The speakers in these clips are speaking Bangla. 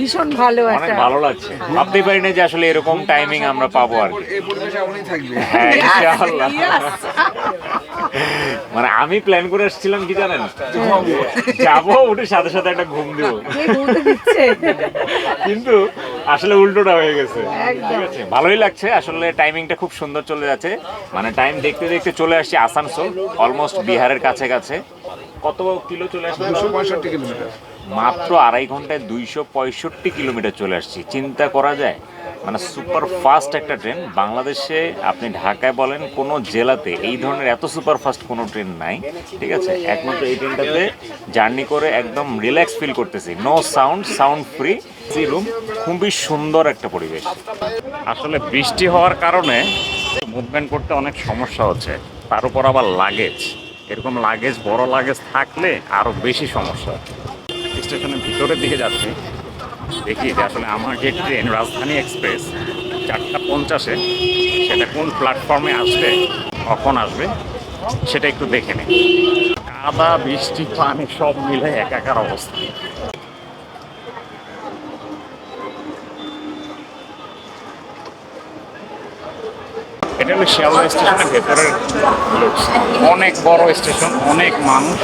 ভীষণ ভালো একটা ভালো লাগছে। ভাবতেই পারি না যে আসলে এরকম টাইমিং আমরা পাবো আর কি। হ্যাঁ ইনশাআল্লাহ। মানে আমি প্ল্যান করে এসেছিলাম কি জানেন? যাব উঠে সাথে সাথে একটা ঘুম দিব। কিন্তু আসলে উল্টোটা হয়ে গেছে। একদম। ঠিক আছে ভালোই লাগছে। আসলে টাইমিংটা খুব সুন্দর চলে যাচ্ছে। মানে টাইম দেখতে দেখতে চলে আসছি আসানসোল অলমোস্ট বিহারের কাছে কাছে কত কিলো চলে আসছে? দুশো পঁয়ষট্টি কিলোমিটার। মাত্র আড়াই ঘন্টায় দুইশো পঁয়ষট্টি কিলোমিটার চলে আসছি। চিন্তা করা যায় মানে সুপার ফাস্ট একটা ট্রেন। বাংলাদেশে আপনি ঢাকায় বলেন, কোনো জেলাতে এই ধরনের এত সুপার ফাস্ট কোনো ট্রেন নাই, ঠিক আছে? একমাত্র এই ট্রেনটাতে জার্নি করে একদম রিল্যাক্স ফিল করতেছি। No sound sound free C room খুবই সুন্দর একটা পরিবেশ। আসলে বৃষ্টি হওয়ার কারণে মুভমেন্ট করতে অনেক সমস্যা হচ্ছে। তার উপর আবার লাগেজ এরকম লাগেজ বড় লাগেজ থাকলে আরও বেশি সমস্যা। স্টেশনের ভিতরের দিকে যাচ্ছি। দেখি যে আসলে আমার যে ট্রেন, রাজধানী এক্সপ্রেস, চারটা পঞ্চাশে, সেটা কোন প্ল্যাটফর্মে আসবে, কখন আসবে, সেটা একটু দেখে নিই। কাদা, বৃষ্টি, পানি, সব মিলে একাকার অবস্থা। এটা হলো শিয়ালদা স্টেশনের ভেতরের অনেক বড় স্টেশন, অনেক মানুষ।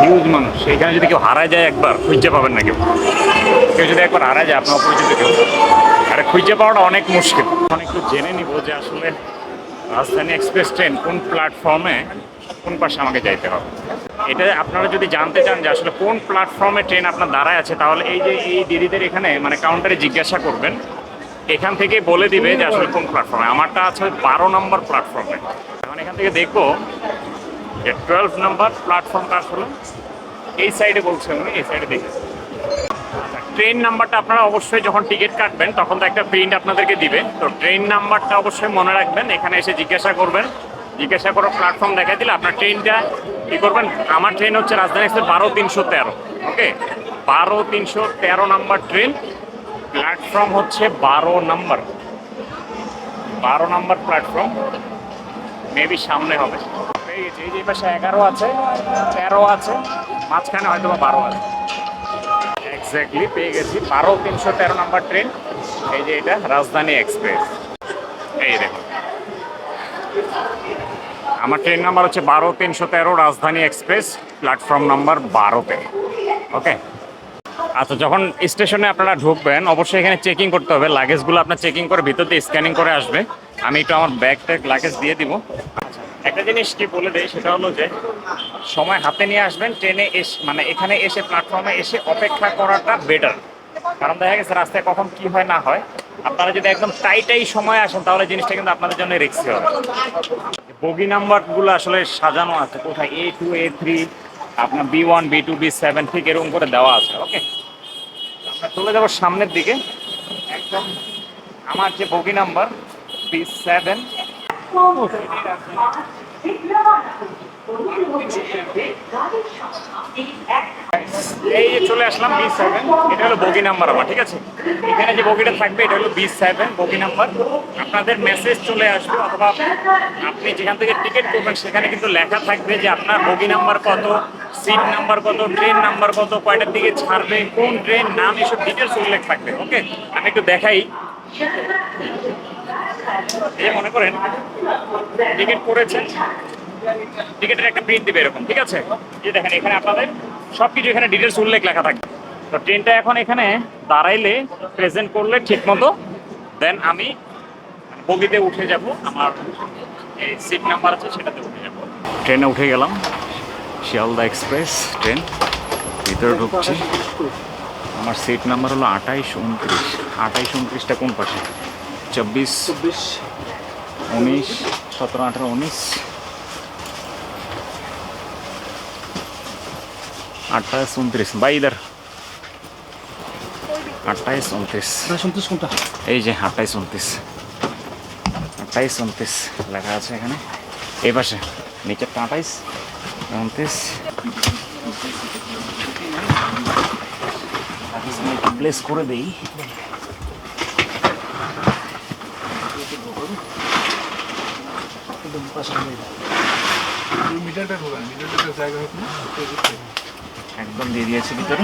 হিউজ মানুষ। এখানে যদি কেউ হারায় যায় একবার, খুঁজে পাবেন না কেউ। কেউ যদি একবার হারা যায়, আপনার পরিচিত কেউ। আরে খুঁজে পাওয়াটা অনেক মুশকিল। এখন একটু জেনে নিব যে আসলে রাজধানী এক্সপ্রেস ট্রেন কোন প্ল্যাটফর্মে, কোন পাশে আমাকে যাইতে হবে। এটা আপনারা যদি জানতে চান যে আসলে কোন প্ল্যাটফর্মে ট্রেন আপনার দাঁড়ায় আছে, তাহলে এই যে এই দিদিদের এখানে মানে কাউন্টারে জিজ্ঞাসা করবেন। এখান থেকে বলে দিবে যে আসলে কোন প্ল্যাটফর্মে। আমারটা আছে বারো নম্বর প্ল্যাটফর্মে। এখন এখান থেকে দেখব যে টুয়েলভ নাম্বার প্ল্যাটফর্মটা আসলে এই সাইডে বলছে উনি এই সাইডে দেখে। ট্রেন নাম্বারটা আপনারা অবশ্যই যখন টিকিট কাটবেন, তখন তো একটা প্রিন্ট আপনাদেরকে দিবে। তো ট্রেন নাম্বারটা অবশ্যই মনে রাখবেন, এখানে এসে জিজ্ঞাসা করবেন। জিজ্ঞাসা করে প্ল্যাটফর্ম দেখা দিলে আপনার ট্রেনটা কী করবেন? আমার ট্রেন হচ্ছে রাজধানী এক্সপ্রেস বারো তিনশো তেরো ওকে বারো তিনশো তেরো নাম্বার ট্রেন প্ল্যাটফর্ম হচ্ছে বারো নাম্বার বারো নাম্বার প্ল্যাটফর্ম মেবি সামনে হবে। এই যে পাশে এগারো আছে, তেরো আছে, মাঝখানে হয়তো বা বারো আছে। এক্স্যাক্টলি পেয়ে গেছি। বারো তিনশো তেরো নাম্বার ট্রেন। এই যে এটা, রাজধানী এক্সপ্রেস। এই দেখুন। আমার ট্রেন নাম্বার হচ্ছে বারো তিনশো তেরো, রাজধানী এক্সপ্রেস। প্ল্যাটফর্ম নাম্বার বারোতে। ওকে? আচ্ছা যখন স্টেশনে আপনারা ঢুকবেন, অবশ্যই এখানে চেকিং করতে হবে। লাগেজগুলো আপনার চেকিং করে, ভিতর দিয়ে স্ক্যানিং করে আসবে। আমি একটু আমার ব্যাগ ট্যাগ লাগেজ দিয়ে দিব। একটা জিনিস কি বলে দেয় সেটা হলো যে, সময় হাতে নিয়ে আসবেন, ট্রেনে এসে মানে এখানে এসে প্ল্যাটফর্মে এসে অপেক্ষা করাটা বেটার কারণ দেখা গেছে রাস্তায় কখন কি হয় না হয়, আপনারা যদি একদম টাইটাই সময় আসেন, তাহলে জিনিসটা কিন্তু আপনাদের জন্য রিক্সি হবে। বগি নাম্বারগুলো আসলে সাজানো আছে, কোথায়? এ টু এ থ্রি আপনার B one B two B seven ঠিক এরকম করে দেওয়া আছে ওকে আমরা চলে যাব সামনের দিকে। একদম আমার যে বগি নাম্বার বি সেভেন এই চলে আসলাম বি সেভেন এটা হলো বগি নাম্বার আমার, ঠিক আছে? এখানে যে বগিটা থাকবে, এটা হলো বি সেভেন বগি নাম্বার আপনাদের মেসেজ চলে আসবে, অথবা আপনি যেখান থেকে টিকিট করবেন, সেখানে কিন্তু লেখা থাকবে যে আপনার বগি নাম্বার কত সিট নাম্বার কত ট্রেন নাম্বার কত, কয়টার দিকে ছাড়বে, কোন ট্রেন নাম, এসব ডিটেলস উল্লেখ থাকবে ওকে আমি একটু দেখাই। এই মনে করেন, টিকিট করেছেন টিকিটের একটা প্রিন্ট দিবে এরকম, ঠিক আছে? এই দেখেন, এখানে আপনাদের সব কিছু এখানে ডিটেলস উল্লেখ লেখা থাকবে তো ট্রেনটা এখন এখানে দাঁড়াইলে প্রেজেন্ট করলে ঠিক মতো দেন আমি বগিতে উঠে যাব, আমার এই সিট নাম্বার আছে, সেটাতে উঠে যাব। ট্রেনে উঠে গেলাম, শিয়ালদা এক্সপ্রেস ট্রেন ভিতরে ঢুকছি। আমার সিট নাম্বার হলো আঠাইশ উনত্রিশ। আঠাইশ উনত্রিশটা কোন পাশে? চব্বিশ চব্বিশ। উনিশ সতেরো আঠারো উনিশ। আঠাইশ উনত্রিশ। বা ইধার আঠাইশ উনত্রিশ। সন্তোষ কোনটা? এই যে আঠাইশ উনত্রিশ। আঠাইশ উনত্রিশ লেখা আছে এখানে। এই পাশে নিচেরটা আঠাইশ উনত্রিশ। প্লেস করে দেই। মিটারটা ঢোকান মিটারটা জায়গা হতো না একদম দিয়ে দিয়েছি ভিতরে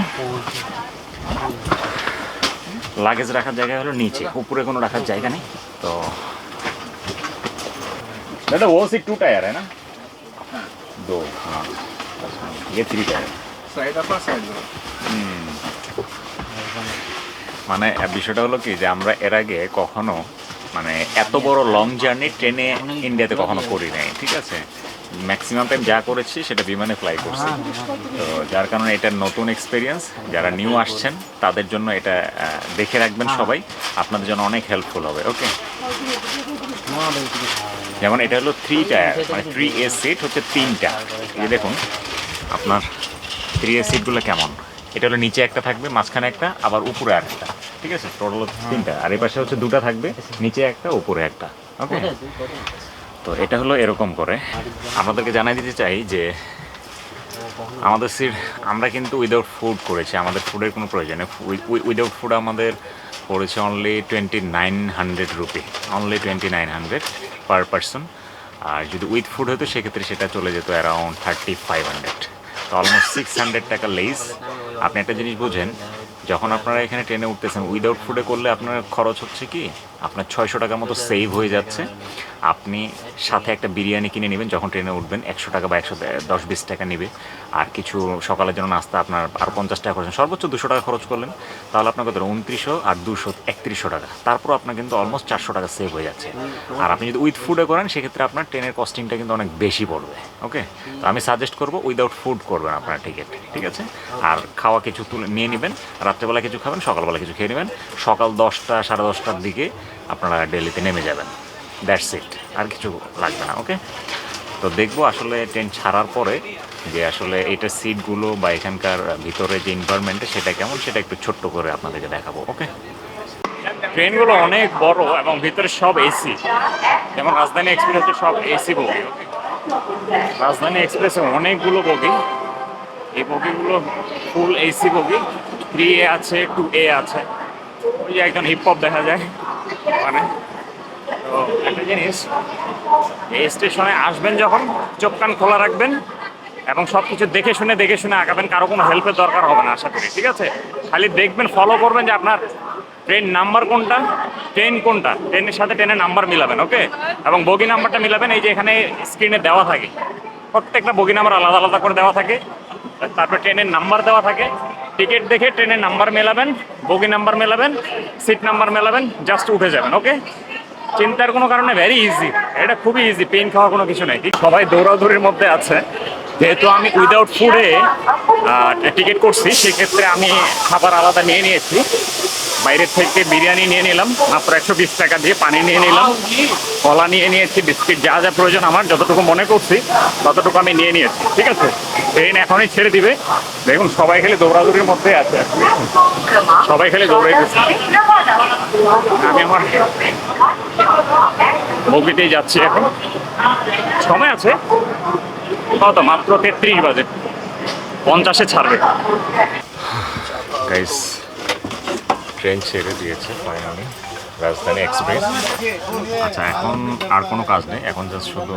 লাগেজ রাখার জায়গা হলো নিচে উপরে কোনো রাখার জায়গা নেই তো दादा वो सी टू टायर है ना दो हाँ ये थ्री टायर সাইড আপ আর সাইড মানে বিষয়টা হলো কি যে আমরা এর আগে কখনো মানে এত বড় লং জার্নি ট্রেনে ইন্ডিয়াতে কখনো করি নাই ঠিক আছে? ম্যাক্সিমাম টাইম যা করেছি সেটা বিমানে ফ্লাই করছি। তো যার কারণে এটা নতুন এক্সপিরিয়েন্স যারা নিউ আসছেন তাদের জন্য এটা দেখে রাখবেন সবাই। আপনাদের জন্য অনেক হেল্পফুল হবে ওকে যেমন এটা হলো থ্রি টায়ার মানে থ্রি এ সিট হচ্ছে তিনটা। এই দেখুন আপনার থ্রি এ সিটগুলো কেমন? এটা হলো নিচে একটা থাকবে মাঝখানে একটা আবার উপরে আর একটা ঠিক আছে? টোটাল হচ্ছে তিনটা। আর এই পাশে হচ্ছে দুটো থাকবে নিচে একটা উপরে একটা। ওকে। তো এটা হলো এরকম করে। আপনাদেরকে জানাই দিতে চাই যে আমাদের সিট আমরা কিন্তু উইদাউট ফুড করেছি। আমাদের ফুডের কোনো প্রয়োজন নেই। উইদাউট ফুড আমাদের পড়েছে only twenty nine hundred rupee only twenty nine hundred per person আর যদি উইথ ফুড হতো সেক্ষেত্রে সেটা চলে যেত অ্যারাউন্ড থার্টি ফাইভ হান্ড্রেড তো অলমোস্ট সিক্স হান্ড্রেড টাকা লেস আপনি একটা জিনিস বুঝেন যখন আপনারা এখানে ট্রেনে উঠতেছেন উইদাউট ফুডে করলে আপনার খরচ হচ্ছে কি? আপনার ছয়শো টাকার মতো সেভ হয়ে যাচ্ছে। আপনি সাথে একটা বিরিয়ানি কিনে নেবেন যখন ট্রেনে উঠবেন একশো টাকা বা একশো দশ বিশ টাকা নেবে। আর কিছু সকালের জন্য নাস্তা আপনার আর পঞ্চাশ টাকা খরচ সর্বোচ্চ দুশো টাকা খরচ করলেন তাহলে আপনার কত? উনত্রিশশো আর দুশো একত্রিশশো টাকা। তারপর আপনার কিন্তু অলমোস্ট চারশো টাকা সেভ হয়ে যাচ্ছে। আর আপনি যদি উইথ ফুডে করেন সেক্ষেত্রে আপনার ট্রেনের কস্টিংটা কিন্তু অনেক বেশি পড়বে। ওকে তো আমি সাজেস্ট করব উইদাউট ফুড করবেন আপনার টিকিট ঠিক আছে? আর খাওয়া কিছু তুলে নিয়ে নেবেন রাত্রেবেলা কিছু খাবেন সকালবেলা কিছু খেয়ে নেবেন। সকাল দশটা সাড়ে দশটার দিকে আপনারা ডেলিতে নেমে যাবেন। দ্যাটস ইট আর কিছু লাগবে না ওকে তো দেখব আসলে ট্রেন ছাড়ার পরে যে আসলে এটা সিটগুলো বা এখানকার ভিতরে যে এনভায়রনমেন্টে সেটা কেমন, সেটা একটু ছোট্ট করে আপনাদেরকে দেখাবো ওকে ট্রেনগুলো অনেক বড় এবং ভিতরে সব এসি যেমন রাজধানী এক্সপ্রেসে সব এসি বগি রাজধানী এক্সপ্রেসে অনেকগুলো বগি এই বগিগুলো ফুল এসি বগি থ্রি এ আছে টু এ আছে। ওই যে একজন হিপ হপ দেখা যায়। মানে তো একটা জিনিস, এই স্টেশনে আসবেন যখন, চোখ কান খোলা রাখবেন এবং সব কিছু দেখে শুনে দেখে শুনে আঁকাবেন কারও কোনো হেল্পের দরকার হবে না আশা করি, ঠিক আছে? খালি দেখবেন ফলো করবেন যে আপনার ট্রেন নাম্বার কোনটা ট্রেন কোনটা ট্রেনের সাথে ট্রেনের নাম্বার মিলাবেন ওকে এবং বগি নাম্বারটা মিলাবেন, এই যে এখানে স্ক্রিনে দেওয়া থাকে। প্রত্যেকটা বগি নাম্বার আলাদা আলাদা করে দেওয়া থাকে। তারপর ট্রেনের নাম্বার দেওয়া থাকে। টিকিট দেখে ট্রেনের নাম্বার মেলাবেন বগি নাম্বার মেলাবেন, সিট নাম্বার মেলাবেন জাস্ট উঠে যাবেন ওকে চিন্তার কোনো কারণে ভেরি ইজি এটা খুবই ইজি পেন খাওয়ার কোনো কিছু নেই। সবাই দৌড়াদৌড়ির মধ্যে আছে। যেহেতু আমি উইদাউট ফুডে টিকিট করছি, সেক্ষেত্রে আমি খাবার আলাদা নিয়ে নিয়েছি। বাইরের থেকে বিরিয়ানি নিয়ে নিলাম। মাত্র একশো বিশ টাকা দিয়ে পানি নিয়ে নিলাম। কলা নিয়ে নিয়েছি, বিস্কিট, যা যা প্রয়োজন আমার, যতটুকু মনে করছি, ততটুকু আমি নিয়ে নিয়েছি। ঠিক আছে? ট্রেন এখনই ছেড়ে দিবে। দেখুন, সবাই খেলে দৌড়াদৌড়ির মধ্যে আছে। সবাই খেলে দৌড়াইতেছে। আমি আমার বগিতেই যাচ্ছি এখন। সময় আছে? কত মাত্র তেত্রিশ বাজে। পঞ্চাশে ছাড়বে। গাইস ট্রেন ছেড়ে দিয়েছে ফাইনালি, রাজধানী এক্সপ্রেস। আচ্ছা এখন আর কোনো কাজ নেই, এখন জাস্ট শুধু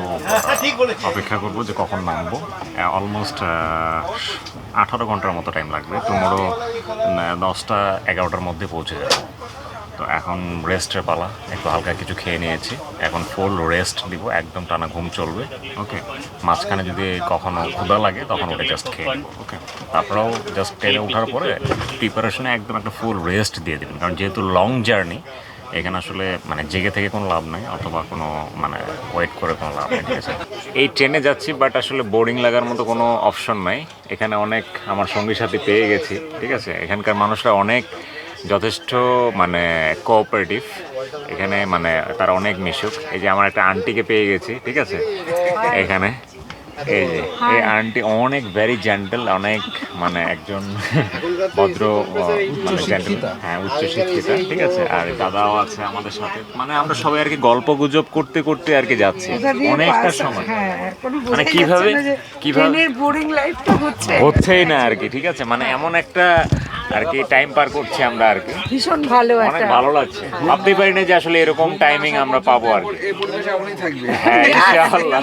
অপেক্ষা করব যে কখন নামবো। অলমোস্ট আঠারো ঘণ্টার মতো টাইম লাগবে। টুমোরো দশটা এগারোটার মধ্যে পৌঁছে যাবে। তো এখন রেস্টের পালা একটু হালকা কিছু খেয়ে নিয়েছি। এখন ফুল রেস্ট দিব একদম টানা ঘুম চলবে। ওকে মাঝখানে যদি কখনো ক্ষুধা লাগে তখন ওটা জাস্ট খেয়ে নেব। ওকে তারপরেও জাস্ট ট্রেনে ওঠার পরে প্রিপারেশনে একদম একটা ফুল রেস্ট দিয়ে দেবেন। কারণ যেহেতু লং জার্নি এখানে আসলে মানে জেগে থেকে কোনো লাভ নাই অথবা কোনো মানে ওয়েট করে কোনো লাভ নেই ঠিক আছে? এই ট্রেনে যাচ্ছি বাট আসলে বোর্ডিং লাগার মতো কোনো অপশন নাই। এখানে অনেক আমার সঙ্গী সাথী পেয়ে গেছি ঠিক আছে? এখানকার মানুষরা অনেক যথেষ্ট মানে কোঅপারেটিভ এখানে মানে তারা অনেক মিশুক। এই যে আমার একটা আন্টিকে পেয়ে গেছি ঠিক আছে? এখানে। এই যে এই আন্টি অনেক ভেরি জেন্টেল অনেক মানে একজন ভদ্র মানে জেন্টেল হ্যাঁ উচ্চ শিক্ষিতা ঠিক আছে? আর দাদাও আছে আমাদের সাথে। মানে আমরা সবাই আর কি গল্প গুজব করতে করতে আর কি যাচ্ছি। অনেকটা সময়। হ্যাঁ, মানে কিভাবে- কিভাবে- বোরিং লাইফটা হচ্ছে। হচ্ছেই না আর কি ঠিক আছে? মানে এমন একটা আর কি টাইম পার করছি আমরা আর কি। ভীষণ ভালো অনেক একটা ভালো লাগছে। ভাবতেই পারি না যে আসলে এরকম টাইমিং আমরা পাবো আর কি। হ্যাঁ ইনশাআল্লাহ।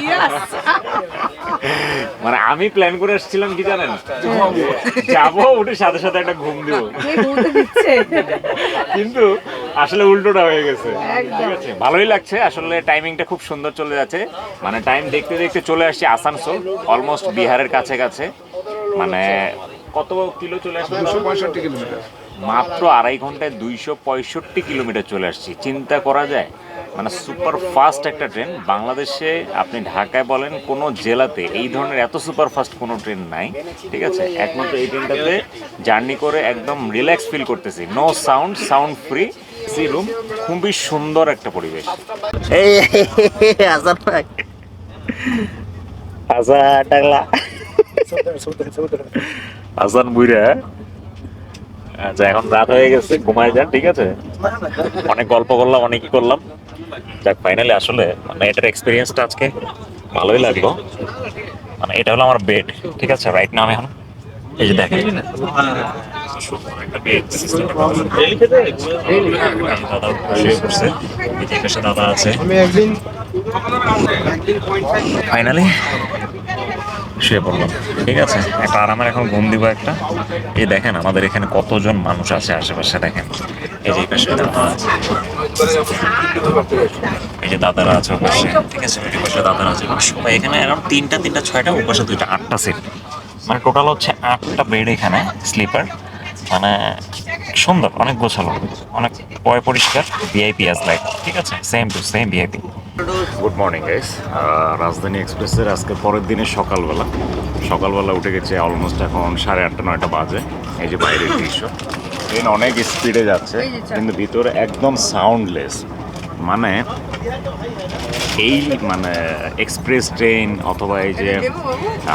মানে আমি প্ল্যান করে এসেছিলাম কি জানেন? যাব উঠে সাথে সাথে একটা ঘুম দিব। কিন্তু আসলে উল্টোটা হয়ে গেছে। ঠিক আছে ভালোই লাগছে। আসলে টাইমিংটা খুব সুন্দর চলে যাচ্ছে। মানে টাইম দেখতে দেখতে চলে আসছি আসানসোল অলমোস্ট বিহারের কাছে কাছে মানে কত কিলো চলে আসছে দুশো পঁয়ষট্টি কিলোমিটার। মাত্র আড়াই ঘন্টায় দুইশো পঁয়ষট্টি কিলোমিটার চলে আসছি। চিন্তা করা যায় মানে সুপার ফাস্ট একটা ট্রেন। বাংলাদেশে আপনি ঢাকায় বলেন কোনো জেলাতে এই ধরনের এত সুপার ফাস্ট কোনো ট্রেন নাই ঠিক আছে? একমাত্র এই ট্রেনটাতে জার্নি করে একদম রিল্যাক্স ফিল করতেছি। No sound sound free C room খুবই সুন্দর একটা পরিবেশ। এই হাসান ভাই। হাসান টাকলা আসান বুইরা আচ্ছা এখন রাত হয়ে গেছে ঘুমায় যান ঠিক আছে? অনেক গল্প করলাম অনেকই করলাম। যাক ফাইনালি আসলে মানে এটার এক্সপিরিয়েন্সটা আজকে ভালোই লাগল। মানে এটা হলো আমার বেড ঠিক আছে? রাইট নাও আমি এখন এই যে দেখেন। দাদা আছে ফাইনালি শুয়ে পড়লাম। ঠিক আছে? একটা আরামের এখন ঘুম দিব একটা। এই দেখেন আমাদের এখানে কতজন মানুষ আছে আশেপাশে দেখেন। এই যে আছে। এই যে দাদারা আছে ওপাশে। ঠিক আছে? ওই পাশে দাদারা আছে। সবাই এখানে এখন তিনটা তিনটা, ছয়টা, ওপাশে দুইটা, আটটা সিট মানে টোটাল হচ্ছে আটটা বেড এখানে স্লিপার মানে সুন্দর অনেক গোছালো অনেক পয় পরিষ্কার ভিআইপি আস লাইক ঠিক আছে? Same to same VIP good morning guys Rajdhani এক্সপ্রেসের আজকে পরের দিনে সকালবেলা সকালবেলা উঠে গেছে অলমোস্ট এখন সাড়ে আটটা নয়টা বাজে এই যে বাইরের দৃশ্য। ট্রেন অনেক স্পিডে যাচ্ছে কিন্তু ভিতরে একদম সাউন্ডলেস মানে এই মানে এক্সপ্রেস ট্রেন অথবা এই যে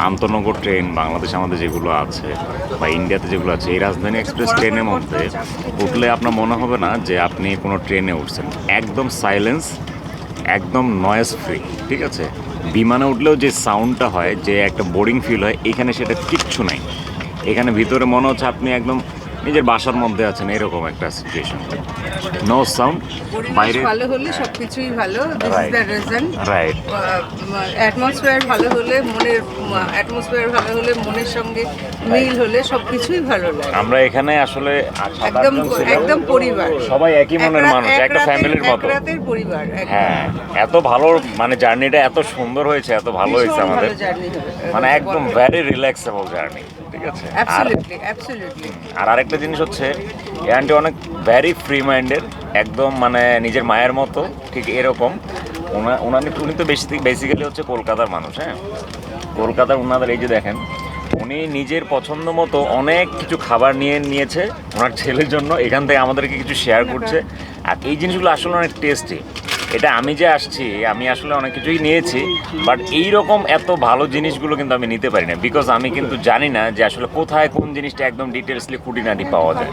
আন্তনগর ট্রেন বাংলাদেশ আমাদের যেগুলো আছে বা ইন্ডিয়াতে যেগুলো আছে, এই রাজধানী এক্সপ্রেস ট্রেনের মধ্যে উঠলে আপনার মনে হবে না যে আপনি কোনো ট্রেনে উঠছেন। একদম সাইলেন্স একদম নয়েজ ফ্রি ঠিক আছে? বিমানে উঠলেও যে সাউন্ডটা হয়, যে একটা বোরিং ফিল হয়, এখানে সেটা কিচ্ছু নাই। এখানে ভিতরে মনে হচ্ছে আপনি একদম নিজের বাসার মধ্যে আছেন এরকম একটা সিচুয়েশন নো সাউন্ড বাইরে ভালো হলে সবকিছুই ভালো this is the reason right atmosphere ভালো হলে মনের অ্যাটমসফিয়ার ভালো হলে মনের সঙ্গে মিল হলে সবকিছুই ভালো লাগে। আমরা এখানে আসলে একদম একদম পরিবার। সবাই একই মনের মানুষ একটা ফ্যামিলির মতো। রাতের পরিবার হ্যাঁ এত ভালো মানে জার্নিটা এত সুন্দর হয়েছে এত ভালো হয়েছে আমাদের। মানে একদম ভ্যারি রিল্যাক্সেবল জার্নি ঠিক আছে? আর আরেকটা জিনিস হচ্ছে এই আন্টি অনেক ভ্যারি ফ্রি মাইন্ডেড একদম মানে নিজের মায়ের মতো ঠিক এরকম। ওনা- ওনার উনি তো বেশি বেসিক্যালি হচ্ছে কলকাতার মানুষ হ্যাঁ? কলকাতার ওনাদের এই যে দেখেন উনি নিজের পছন্দ মতো অনেক কিছু খাবার নিয়ে নিয়েছে ওনার ছেলের জন্য এখান থেকে আমাদেরকে কিছু শেয়ার করছে। আর এই জিনিসগুলো আসলে অনেক টেস্টি এটা আমি যে আসছি, আমি আসলে অনেক কিছুই নিয়েছি বাট এই রকম এত ভালো জিনিসগুলো কিন্তু আমি নিতে পারি না বিকজ আমি কিন্তু জানি না যে আসলে কোথায় কোন জিনিসটা একদম ডিটেলসলি খুঁটিনাটি পাওয়া যায়।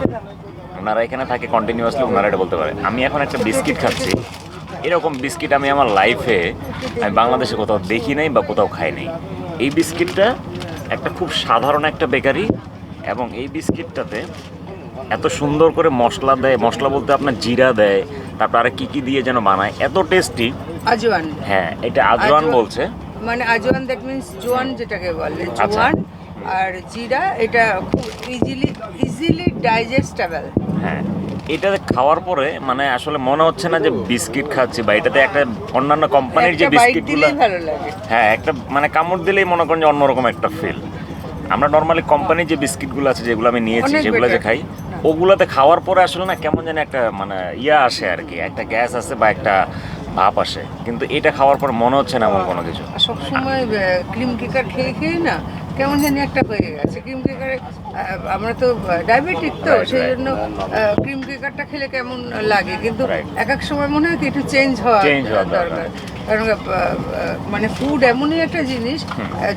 ওনারা এখানে থাকে কন্টিনিউয়াসলি ওনারা এটা বলতে পারে। আমি এখন একটা বিস্কিট খাচ্ছি। এরকম বিস্কিট আমি আমার লাইফে আমি বাংলাদেশে কোথাও দেখি নাই বা কোথাও খাই নাই। এই বিস্কিটটা একটা খুব সাধারণ একটা বেকারি, এবং এই বিস্কিটটাতে এত সুন্দর করে মশলা দেয়। মশলা বলতে আপনার জিরা দেয় তারপর আর কি কি দিয়ে যেন বানায়? এত টেস্টি আজওয়ান। হ্যাঁ এটা আজওয়ান। বলছে। মানে আজওয়ান দ্যাট মিন্স জোয়ান যেটাকে বলে আচ্ছা। জোয়ান আর জিরা এটা খুব ইজিলি ইজিলি ডাইজেস্টেবল হ্যাঁ এটা খাওয়ার পরে মানে আসলে মনে হচ্ছে না যে বিস্কিট খাচ্ছি বা এটাতে একটা অন্যান্য কোম্পানির যে বিস্কিটগুলো ভালো লাগে। হ্যাঁ একটা মানে কামড় দিলেই মনে করেন যে অন্যরকম একটা ফিল আমরা নর্মালি কোম্পানির যে বিস্কিটগুলো আছে যেগুলো আমি নিয়েছি যেগুলো যে খাই ওগুলোতে খাওয়ার পরে আসলে না কেমন যেন একটা মানে ইয়া আসে আর কি, একটা গ্যাস আসে বা একটা ভাপ আসে। কিন্তু এটা খাওয়ার পর মনে হচ্ছে না এমন কোনো কিছু। সবসময় ক্রিম কেকার খেয়ে খেয়ে না কেমন জানি একটা হয়ে গেছে। ক্রিম কেকারে আমরা তো ডায়াবেটিক তো সেই জন্য ক্রিম কেকারটা খেলে কেমন লাগে? কিন্তু এক এক সময় মনে হয় কি একটু চেঞ্জ হওয়া দরকার। কারণ মানে ফুড এমনই একটা জিনিস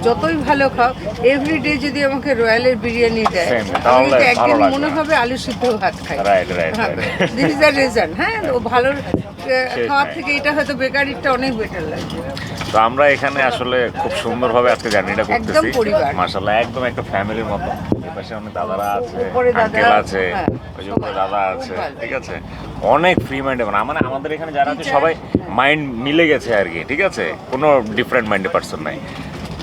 যতই ভালো খাও এভরিডে যদি আমাকে রয়্যালের বিরিয়ানি দেয় Same, আমি তাহলে একদিন মনে হবে আলু সিদ্ধ ভাত খাই। দিস ইজ দ্য রিজন হ্যাঁ ও ভালো খাওয়ার থেকে এটা হয়তো বেকারিটা অনেক বেটার লাগবে। তো আমরা এখানে আসলে খুব সুন্দরভাবে আজকে জার্নিটা করতেছি। পরিবার। মাশাআল্লাহ একদম একটা ফ্যামিলির মতো। এপাশে অনেক দাদারা আছে আঙ্কেল আছে হ্যাঁ, ওই যে দাদা আছে ঠিক আছে? অনেক ফ্রি মাইন্ডে মানে আমাদের এখানে যারা আছে সবাই মাইন্ড মিলে গেছে আর কি ঠিক আছে? কোনো ডিফারেন্ট মাইন্ডে পার্সন নাই।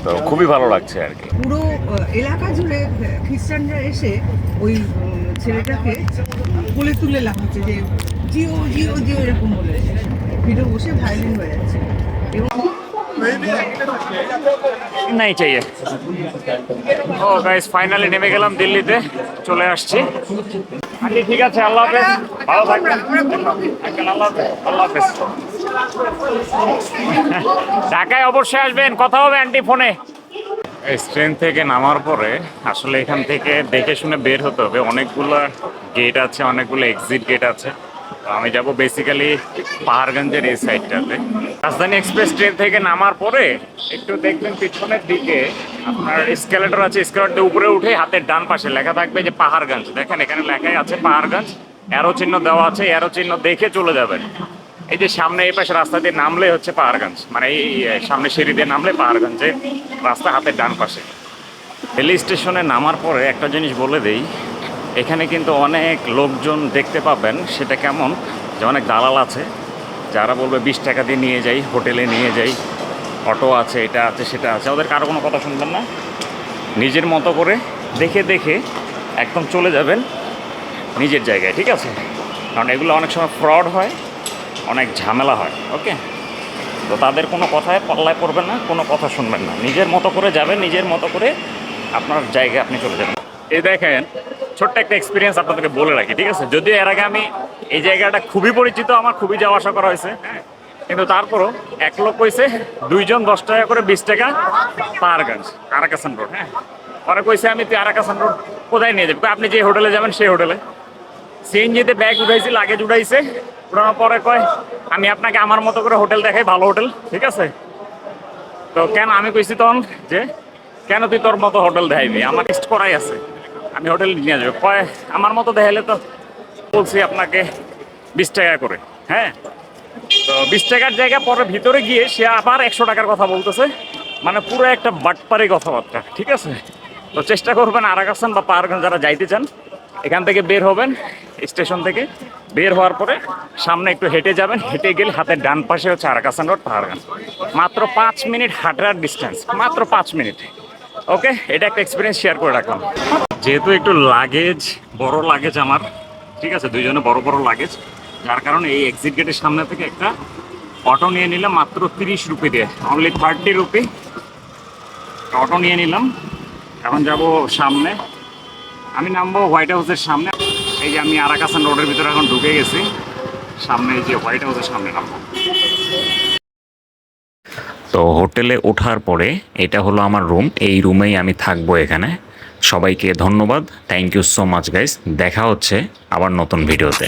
তো খুবই ভালো লাগছে আর কি। পুরো এলাকা জুড়ে খ্রিস্টানরা এসে ওই ছেলেটাকে কোলে তুলে লাফাচ্ছে যে জিও জিও জিও এরকম বলে। ভিডিও বসে ভায়োলিন বাজাচ্ছে। এবং নাই চাইয়ে। ও গাইস ফাইনালি নেমে গেলাম দিল্লিতে, চলে আসছি। আন্টি, ঠিক আছে, আল্লাহ হাফেজ। ভালো থাকবেন। আল্লাহ হাফেজ। ঢাকায় অবশ্যই আসবেন। কথা হবে আন্টি ফোনে। ট্রেন থেকে নামার পরে আসলে এখান থেকে দেখে শুনে বের হতে হবে। অনেকগুলো গেট আছে, অনেকগুলো এক্সিট গেট আছে। আমি যাব বেসিক্যালি পাহাড়গঞ্জের এই সাইডটাতে রাজধানী এক্সপ্রেস ট্রেন থেকে নামার পরে একটু দেখবেন পিছনের দিকে আপনার স্কেলেটর আছে স্কেলেটর উপরে উঠে হাতের ডান পাশে লেখা থাকবে যে পাহাড়গঞ্জ। দেখেন এখানে লেখাই আছে পাহাড়গঞ্জ অ্যারো চিহ্ন দেওয়া আছে অ্যারো চিহ্ন দেখে চলে যাবেন। এই যে সামনে এই পাশে রাস্তা দিয়ে নামলে হচ্ছে পাহাড়গঞ্জ মানে এই সামনে সিঁড়ি দিয়ে নামলে পাহাড়গঞ্জে রাস্তা হাতের ডান পাশে। রেল স্টেশনে নামার পরে একটা জিনিস বলে দেই এখানে কিন্তু অনেক লোকজন দেখতে পাবেন, সেটা কেমন? যে অনেক দালাল আছে, যারা বলবে বিশ টাকা দিয়ে নিয়ে যাই, হোটেলে নিয়ে যাই, অটো আছে, এটা আছে, সেটা আছে। ওদের কারও কোনো কথা শুনবেন না। নিজের মতো করে দেখে দেখে একদম চলে যাবেন নিজের জায়গায়, ঠিক আছে? কারণ এগুলো অনেক সময় ফ্রড হয়, অনেক ঝামেলা হয়, ওকে? তো তাদের কোনো কথায় পাল্লায় পড়বেন না, কোনো কথা শুনবেন না। নিজের মতো করে যাবেন, নিজের মতো করে আপনার জায়গায় আপনি চলে যাবেন। এই দেখেন ছোট্ট একটা এক্সপিরিয়েন্স আপনাদেরকে বলে রাখি, ঠিক আছে? যদিও এর আগে আমি এই জায়গাটা খুবই পরিচিত, আমার খুবই যাওয়া আসা করা হয়েছে। হ্যাঁ কিন্তু তারপরও এক লোক কইছে, দুইজন দশ টাকা করে বিশ টাকা পাহাড়গঞ্জ আরাকাসান রোড হ্যাঁ। পরে কইছে, আমি তুই আরাকাসান রোড কোথায় নিয়ে যাবি? আপনি যে হোটেলে যাবেন সেই হোটেলে। সিএনজিতে ব্যাগ উঠাইছি লাগেজ উঠাইছে। উঠানোর পরে কয়, আমি আপনাকে আমার মতো করে হোটেল দেখাই, ভালো হোটেল, ঠিক আছে? তো কেন আমি কইছি তখন যে, কেন তুই তোর মতো হোটেল দেখাইবি? আমার লিস্ট করাই আছে। আমি হোটেল নিয়ে যাব। কয়, আমার মতো দেখাইলে তো বলছি আপনাকে বিশ টাকা করে হ্যাঁ? তো বিশ টাকার জায়গা পরে ভিতরে গিয়ে সে আবার একশো টাকার কথা বলতেছে। মানে পুরো একটা বাটপারি কথাবার্তা, ঠিক আছে? তো চেষ্টা করবেন আরাকাসান বা পাহাড়গঞ্জ যারা যাইতে চান, এখান থেকে বের হবেন, স্টেশন থেকে। বের হওয়ার পরে সামনে একটু হেঁটে যাবেন, হেঁটে গেলে হাতের ডান পাশে হচ্ছে আরাকাসান রোড, পাহাড়গঞ্জ। মাত্র পাঁচ মিনিট হাঁটার ডিস্টেন্স মাত্র পাঁচ মিনিট। ওকে, এটা একটা এক্সপিরিয়েন্স শেয়ার করে রাখলাম। যেহেতু একটু লাগেজ বড় লাগেজ আমার, ঠিক আছে, দুইজনে বড় বড় লাগেজ যার কারণে এই এক্সিট গেটের সামনে থেকে একটা অটো নিয়ে নিলাম মাত্র তিরিশ রুপি দিয়ে অনলি থার্টি রুপি। অটো নিয়ে নিলাম, এখন যাব সামনে। আমি নামবো হোয়াইট হাউসের সামনে। এই যে আমি আরাকাসান রোডের ভিতরে এখন ঢুকে গেছি, সামনে এই যে হোয়াইট হাউসের সামনে নামবো। তো হোটেলে ওঠার পরে এটা হলো আমার রুম। এই রুমেই আমি থাকব এখানে। সবাইকে ধন্যবাদ। Thank you so much guys দেখা হচ্ছে আবার নতুন ভিডিওতে।